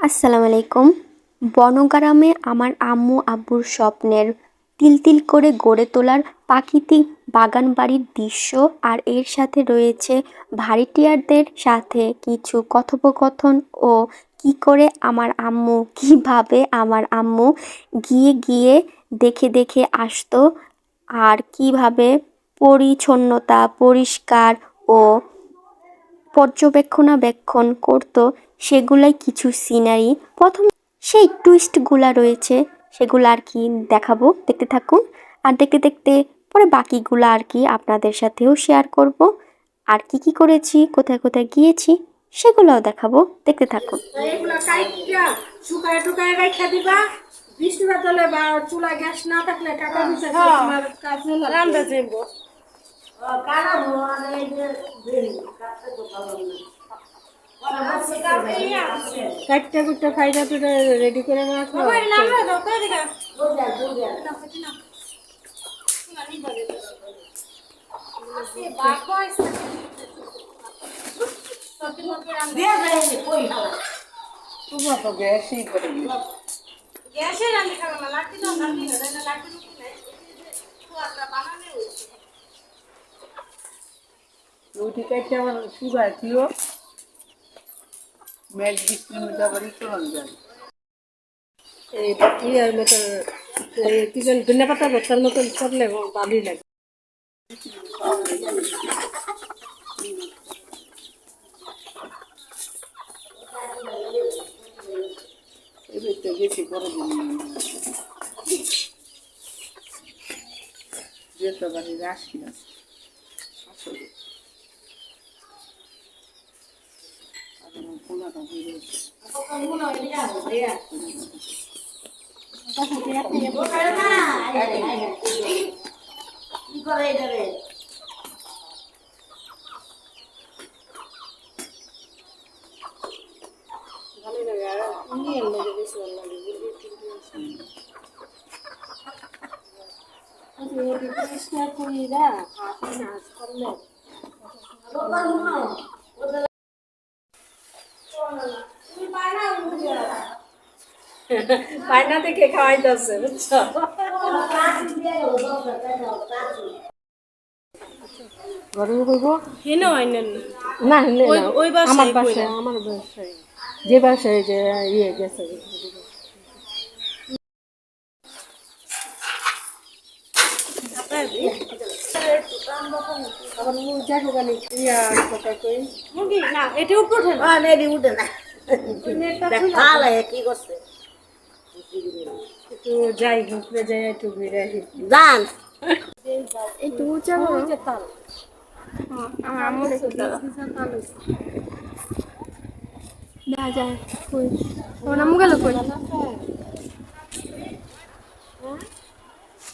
আসসালামু আলাইকুম। বনগ্রামে আমার আম্মু আব্বুর স্বপ্নের তিল তিল করে গড়ে তোলার প্রাকৃতিক বাগান বাড়ির দৃশ্য আর এর সাথে রয়েছে ভাড়াটিয়ারদের সাথে কিছু কথোপকথন ও কি করে আমার আম্মু, কীভাবে আমার আম্মু গিয়ে গিয়ে দেখে দেখে আসতো আর কীভাবে পরিচ্ছন্নতা, পরিষ্কার ও পর্যবেক্ষণাবেক্ষণ করতো সেগুলাই কিছু সিনারি প্রথম সেই টুইস্টগুলা রয়েছে সেগুলো আর কি দেখাবো দেখতে থাকুন। আর দেখতে দেখতে পরে বাকিগুলো আর কি আপনাদের সাথেও শেয়ার করব। আর কি কি করেছি কোথায় কোথায় গিয়েছি সেগুলোও দেখাবো দেখতে থাকুন। শুকায় টুকায় রেখে দিবা। বৃষ্টিবার জলে বা চুলা গ্যাস না থাকলে টাকা দিতে কাজে রান্না যাইব কাটটা কুটটা ফাইদা টুটা রেডি করে রাখো গ্যাসে রান্না খাবে? না লাঠি দাও লাঠি না লাঠি রুটি নাই। বানানো হয়েছে। রুটি কাটতে আমার সুগার ছিল ম্যাচ ডিস্ট্রিবিউট আবার চলন যায় এই ইয়ার এই কি যেন ধনে পাতা ভর্তার মতন করলে ভালোই লাগে। এবার তো গেছি করে দিন যেতে পারি রাশি আছে আসলে কোনাটা বুঝে ভালোই লাগে আর ইয়ে লাগে বেশি ভালো লাগে বুঝলি ঠিক আছে আচ্ছা এই পরিষ্কার করি দা আপনি নাচ করলে পায়না থেকে খাওয়াইতেছে বুঝছ? গরম করব হেন আইনেন না। না ওই- না, ওই বাসায় আমার বাসায় আমার বাসায়। যে বাসায় যে ইয়ে গেছে। ইয়া না এটা না। উঠে না। কি করছে? একটু যাই ঘুরতে যাই একটু ঘুরে আসি। জান একটু যাব ওই যে তাল। আমার আম্মু না যায় কই? আমার আম্মু গেল কই?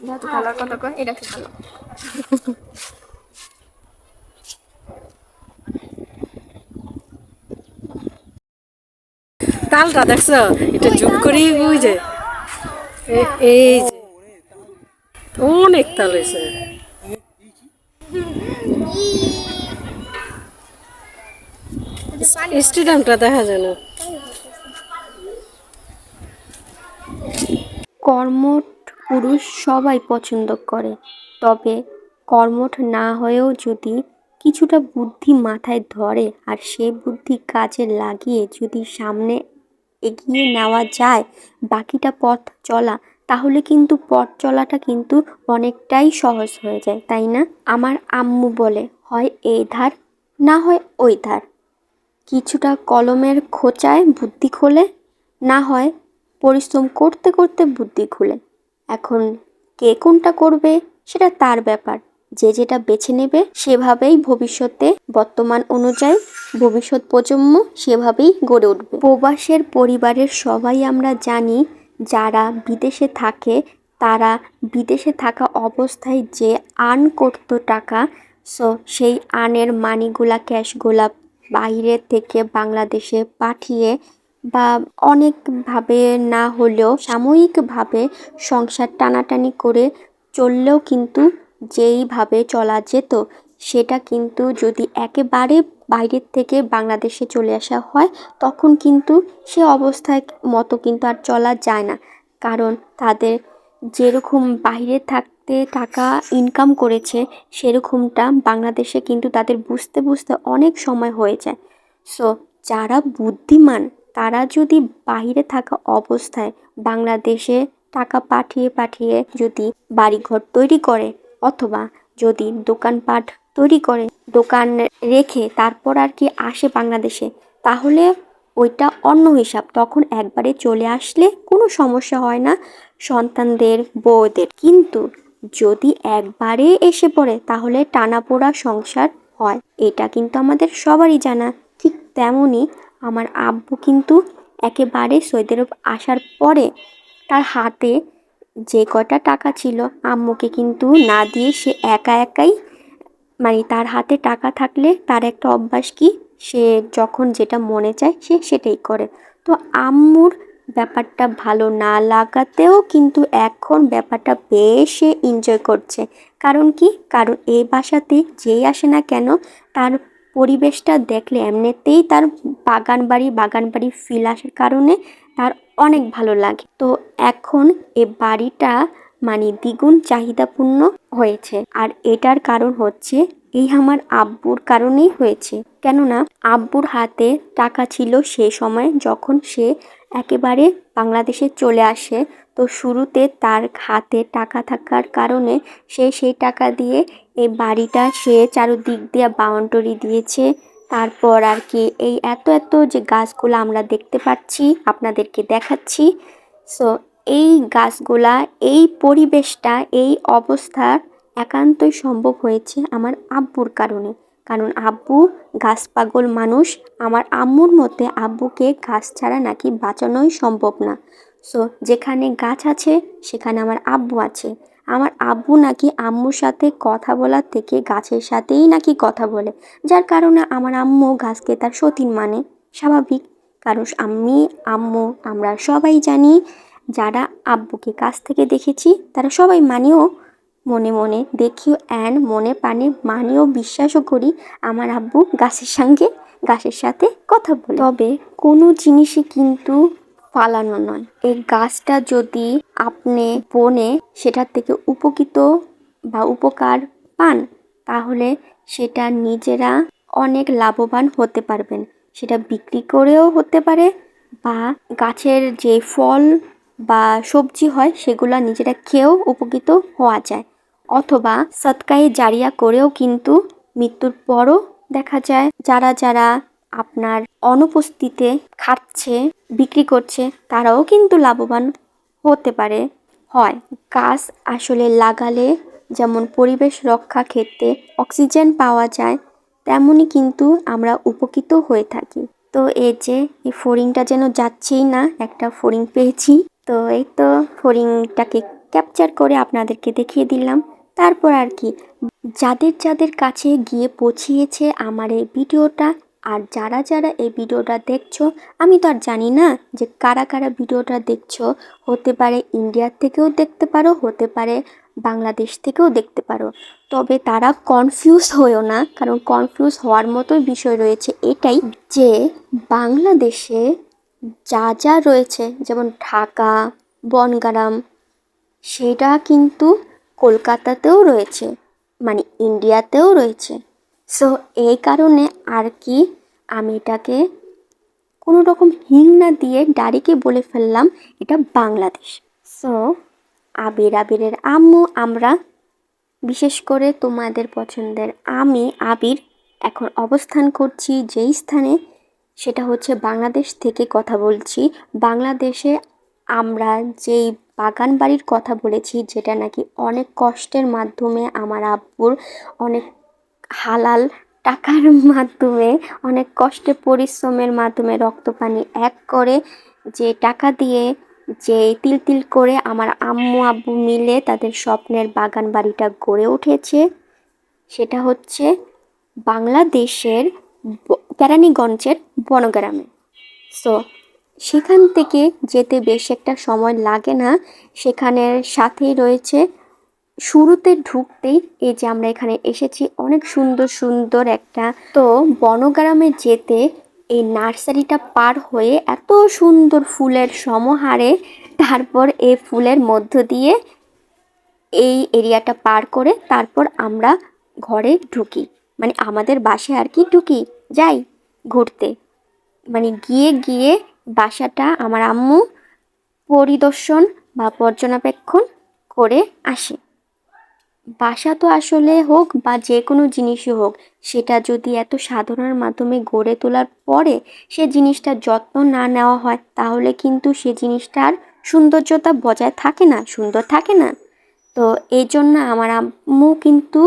না তো কালার কথা কয়? এটা কি ভালো তালটা দেখছ? এটা জুম করেই বুঝে এই অনেক তাল হয়েছে। স্টেডিয়ামটা দেখা যায় না। কর্মঠ পুরুষ সবাই পছন্দ করে, তবে কর্মঠ না হয়েও যদি কিছুটা বুদ্ধি মাথায় ধরে আর সে বুদ্ধি কাজে লাগিয়ে যদি সামনে এগিয়ে নেওয়া যায়, বাকিটা পথ চলা, তাহলে কিন্তু পথ চলাটা কিন্তু অনেকটাই সহজ হয়ে যায়, তাই না? আমার আম্মু বলে, হয় এই ধার, না হয় ওই ধার। কিছুটা কলমের খোঁচায় বুদ্ধি খোলে, না হয় পরিশ্রম করতে করতে বুদ্ধি খুলে। এখন কে কোনটা করবে, সেটা তার ব্যাপার। যে যেটা বেছে নেবে, সেভাবেই ভবিষ্যতে বর্তমান অনুযায়ী ভবিষ্যৎ প্রজন্ম সেভাবেই গড়ে উঠবে। প্রবাসের পরিবারের সবাই আমরা জানি, যারা বিদেশে থাকে, তারা বিদেশে থাকা অবস্থায় যে আর্ন করতো টাকা, সো সেই আর্নের মানিগুলা ক্যাশগুলা বাইরে থেকে বাংলাদেশে পাঠিয়ে বা অনেকভাবে না হলেও সাময়িকভাবে সংসার টানাটানি করে চললেও কিন্তু যেইভাবে চলা যেত, সেটা কিন্তু যদি একেবারে বাইরের থেকে বাংলাদেশে চলে আসা হয়, তখন কিন্তু সে অবস্থায় মতো কিন্তু আর চলা যায় না। কারণ তাদের যেরকম বাইরে থাকতে টাকা ইনকাম করেছে, সেরকমটা বাংলাদেশে কিন্তু তাদের বুঝতে বুঝতে অনেক সময় হয়ে যায়। সো যারা বুদ্ধিমান, তারা যদি বাইরে থাকা অবস্থায় বাংলাদেশে টাকা পাঠিয়ে পাঠিয়ে যদি বাড়িঘর তৈরি করে, অথবা যদি দোকানপাট তৈরি করে দোকান রেখে তারপর আর কি আসে বাংলাদেশে। তাহলে ওইটা অন্য হিসাব। তখন একবারে চলে আসলে কোনো সমস্যা হয় না সন্তানদের, বউদের। কিন্তু যদি একবারে এসে পড়ে, তাহলে টানাপোড়া সংসার হয়। এটা কিন্তু আমাদের সবারই জানা। ঠিক তেমনই আমার আব্বু কিন্তু একেবারে সৌদি আসার পরে তার হাতে যে কটা টাকা ছিল, আম্মুকে কিন্তু না দিয়ে সে একা একাই মানে তার হাতে টাকা থাকলে তার একটা অভ্যাস কি? সে যখন যেটা মনে চায়, সে সেটাই করে। তো আম্মুর ব্যাপারটা ভালো না লাগাতেও কিন্তু এখন ব্যাপারটা বেশ এনজয় করছে। কারণ কি? কারণ এই বাসাতে যেই আসে না কেন, তার পরিবেশটা দেখলে এমনিতেই তার বাগান বাড়ি বাগান বাড়ি ফিল আসার কারণে তার অনেক ভালো লাগে। তো এখন এ বাড়িটা মানে দ্বিগুণ চাহিদাপূর্ণ হয়েছে। আর এটার কারণ হচ্ছে, এই আমার আব্বুর কারণেই হয়েছে। কেননা, আব্বুর হাতে টাকা ছিল সে সময় যখন সে একেবারে বাংলাদেশে চলে আসে, তো শুরুতে তার হাতে টাকা থাকার কারণে সে সেই টাকা দিয়ে এই বাড়িটা সে চারদিক দিয়ে বাউন্ডারি দিয়েছে। তারপর আর কি এই এত এত যে গাছগুলো আমরা দেখতে পাচ্ছি, আপনাদেরকে দেখাচ্ছি। সো এই গাছগুলা, এই পরিবেশটা, এই অবস্থা একান্তই সম্ভব হয়েছে আমার আব্বুর কারণে। কারণ আব্বু গাছ পাগল মানুষ, আমার আম্মুর মতে আব্বুকে গাছ ছাড়া নাকি বাঁচানোই সম্ভব না। সো যেখানে গাছ আছে, সেখানে আমার আব্বু আছে। আমার আব্বু নাকি আম্মুর সাথে কথা বলার থেকে গাছের সাথেই নাকি কথা বলে। যার কারণে আমার আম্মু গাছকে তার সতীন মানে স্বাভাবিক। কারণ আমি, আম্মু, আমরা সবাই জানি যারা আব্বুকে কাছ থেকে দেখেছি, তারা সবাই মানিও মনে মনে দেখিও অ্যান্ড মনে প্রাণে মানিও বিশ্বাসও করি আমার আব্বু গাছের সঙ্গে গাছের সাথে কথা বলে। তবে কোনো জিনিসই কিন্তু ফালানো নয়। এই গাছটা যদি আপনি বনে সেটার থেকে উপকৃত বা উপকার পান, তাহলে সেটা নিজেরা অনেক লাভবান হতে পারবেন। সেটা বিক্রি করেও হতে পারে বা গাছের যে ফল বা সবজি হয়, সেগুলো নিজেরা খেয়েও উপকৃত হওয়া যায়। অথবা সৎকায়ে জারিয়া করেও কিন্তু মৃত্যুর পরও দেখা যায়। যারা যারা আপনার অনুপস্থিতিতে খাচ্ছে, বিক্রি করছে, তারাও কিন্তু লাভবান হতে পারে। হয়, গাছ আসলে লাগালে যেমন পরিবেশ রক্ষা ক্ষেত্রে অক্সিজেন পাওয়া যায় তেমনই কিন্তু আমরা উপকৃত হয়ে থাকি। তো এই যে, এই ফড়িংটা যেন যাচ্ছেই না, একটা ফড়িং পেয়েছি। তো এই তো ফড়িংটাকে ক্যাপচার করে আপনাদেরকে দেখিয়ে দিলাম। তারপর আর কি, যাদের যাদের কাছে গিয়ে পৌঁছিয়েছে আমার এই ভিডিওটা, আর যারা যারা এই ভিডিওটা দেখছ, আমি তো আর জানি না যে কারা কারা ভিডিওটা দেখছ। হতে পারে ইন্ডিয়ার থেকেও দেখতে পারো, হতে পারে বাংলাদেশ থেকেও দেখতে পারো। তবে তারা কনফিউজ হয়েও না, কারণ কনফিউজ হওয়ার মতোই বিষয় রয়েছে এটাই যে বাংলাদেশে যা যা রয়েছে, যেমন ঢাকা, বনগারাম, সেটা কিন্তু কলকাতাতেও রয়েছে মানে ইন্ডিয়াতেও রয়েছে। সো এই কারণে আর কি আমি এটাকে কোনো রকম হিং না দিয়ে ডাড়িকে বলে ফেললাম, এটা বাংলাদেশ। সো আবির আবিরের আম্মু, আমরা বিশেষ করে তোমাদের পছন্দের আমি, আবির, এখন অবস্থান করছি যেই স্থানে সেটা হচ্ছে বাংলাদেশ থেকে কথা বলছি। বাংলাদেশে আমরা যেই বাগান বাড়ির কথা বলেছি, যেটা নাকি অনেক কষ্টের মাধ্যমে আমার আব্বুর অনেক হালাল টাকার মাধ্যমে, অনেক কষ্টে পরিশ্রমের মাধ্যমে রক্ত পানি এক করে যে টাকা দিয়ে যে তিল তিল করে আমার আম্মু আব্বু মিলে তাদের স্বপ্নের বাগান বাড়িটা গড়ে উঠেছে। সেটা হচ্ছে বাংলাদেশের কেরানীগঞ্জের বনগ্রামে। সো সেখান থেকে যেতে বেশ একটা সময় লাগে না। সেখানের সাথেই রয়েছে, শুরুতে ঢুকতেই এই যে আমরা এখানে এসেছি, অনেক সুন্দর সুন্দর একটা। তো, বনগ্রামে যেতে এই নার্সারিটা পার হয়ে এত সুন্দর ফুলের সমাহারে, তারপর এই ফুলের মধ্য দিয়ে এই এরিয়াটা পার করে তারপর আমরা ঘরে ঢুকি। মানে আমাদের বাসে আর কি ঢুকি, যাই ঘুরতে। মানে গিয়ে গিয়ে বাসাটা আমার আম্মু পরিদর্শন বা পর্যবেক্ষণ করে আসে। বাসা তো আসলে হোক বা যে কোনো জিনিসই হোক, সেটা যদি এত সাধনার মাধ্যমে গড়ে তোলার পরে সে জিনিসটার যত্ন না নেওয়া হয়, তাহলে কিন্তু সে জিনিসটার সৌন্দর্যতা বজায় থাকে না, সুন্দর থাকে না। তো এই জন্য আমার আম্মু কিন্তু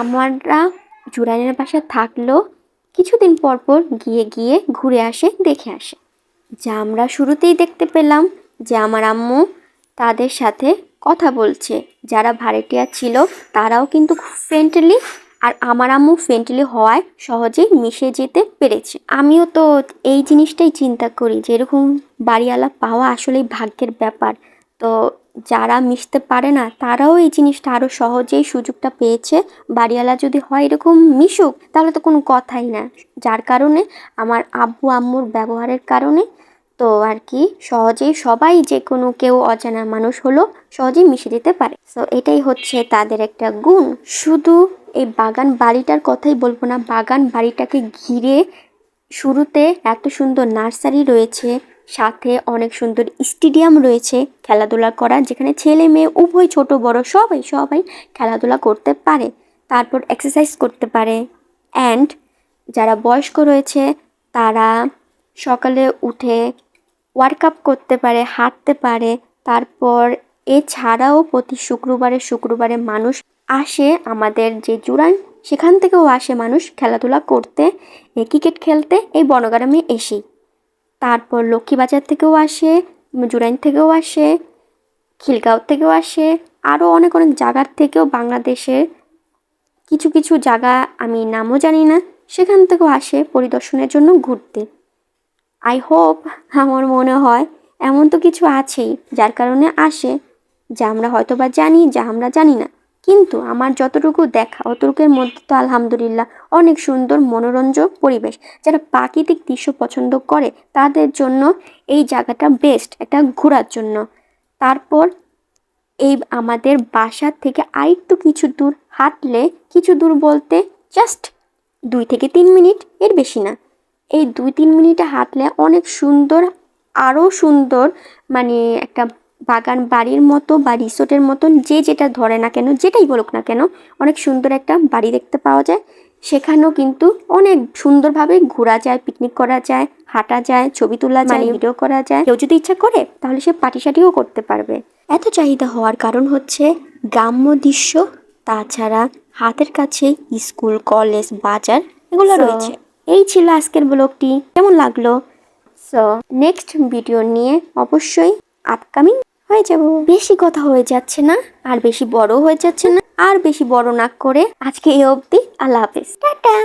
আমরা জুরাইনের বাসা থাকলেও কিছুদিন পর পর গিয়ে গিয়ে ঘুরে আসে, দেখে আসে। যা আমরা শুরুতেই দেখতে পেলাম যে আমার আম্মু তাদের সাথে কথা বলছে। যারা ভাড়াটিয়া ছিল, তারাও কিন্তু খুব ফ্রেন্ডলি আর আমার আম্মু ফ্রেন্ডলি হওয়ায় সহজেই মিশে যেতে পেরেছে। আমিও তো এই জিনিসটাই চিন্তা করি যে এরকম বাড়িওয়ালা পাওয়া আসলেই ভাগ্যের ব্যাপার। তো যারা মিশতে পারে না, তারাও এই জিনিসটা আরও সহজেই সুযোগটা পেয়েছে। বাড়িওয়ালা যদি হয় এরকম মিশুক, তাহলে তো কোনো কথাই না। যার কারণে আমার আব্বু আম্মুর ব্যবহারের কারণে তো আর কি, সহজেই সবাই যে কোনো কেউ অজানা মানুষ হলো সহজেই মিশে দিতে পারে। তো এটাই হচ্ছে তাদের একটা গুণ। শুধু এই বাগান বাড়িটার কথাই বলব না, বাগান বাড়িটাকে ঘিরে শুরুতে এত সুন্দর নার্সারি রয়েছে সাথে অনেক সুন্দর স্টেডিয়াম রয়েছে খেলাধুলা করার, যেখানে ছেলে মেয়ে, উভয় ছোট, বড়, সবাই সবাই খেলাধুলা করতে পারে, তারপর এক্সারসাইজ করতে পারে অ্যান্ড যারা বয়স্ক রয়েছে, তারা সকালে উঠে ওয়ার্কআপ করতে পারে, হাঁটতে পারে, তারপর এছাড়াও প্রতি শুক্রবারে শুক্রবারে মানুষ আসে আমাদের যে জুরাইন, সেখান থেকেও আসে মানুষ খেলাধুলা করতে ক্রিকেট খেলতে, এই বনগ্রামে এসেই। তারপর লক্ষ্মীবাজার থেকেও আসে জুরাইন থেকেও আসে, খিলগাঁও থেকেও আসে, আরও অনেক অনেক জায়গার থেকেও বাংলাদেশের কিছু কিছু জায়গা আমি নামও জানি না, সেখান থেকেও আসে পরিদর্শনের জন্য ঘুরতে। আই হোপ আমার মনে হয় এমন তো কিছু আছেই যার কারণে আসে, যা আমরা হয়তো বা জানি, যা আমরা জানি না। কিন্তু আমার যতটুকু দেখা, অতটুকুর মধ্যে তো আলহামদুলিল্লাহ অনেক সুন্দর মনোরঞ্জক পরিবেশ। যারা প্রাকৃতিক দৃশ্য পছন্দ করে, তাদের জন্য এই জায়গাটা বেস্ট একটা ঘোরার জন্য। তারপর এই আমাদের বাসার থেকে আরেকটু কিছু দূর হাঁটলে, কিছু দূর বলতে জাস্ট দুই থেকে তিন মিনিট, এর বেশি না। এই দুই তিন মিনিটে হাঁটলে অনেক সুন্দর, আরও সুন্দর মানে একটা বাগান বাড়ির মতো বা রিসোর্টের মতন যে যেটা ধরে না কেন যেটাই বলুক না কেন অনেক সুন্দর একটা বাড়ি দেখতে পাওয়া যায়। সেখানেও কিন্তু অনেক সুন্দরভাবে ঘোরা যায় পিকনিক করা যায় হাঁটা যায় ছবি তোলা যায় ভিডিও করা যায়। কেউ যদি ইচ্ছা করে তাহলে সে পাটিসাটিও করতে পারবে। এত চাহিদা হওয়ার কারণ হচ্ছে গ্রাম্য দৃশ্য তাছাড়া হাতের কাছে স্কুল কলেজ বাজার এগুলো রয়েছে। এই ছিল আজকের ব্লগটি। কেমন লাগল? সো নেক্সট ভিডিও নিয়ে অবশ্যই আপকামিং হয়ে যাব। বেশি কথা হয়ে যাচ্ছে না, আর বেশি বড় হয়ে যাচ্ছে না, আর বেশি বড় না করে আজকে এ অবধি। আল্লাহ হাফেজ। টাটা।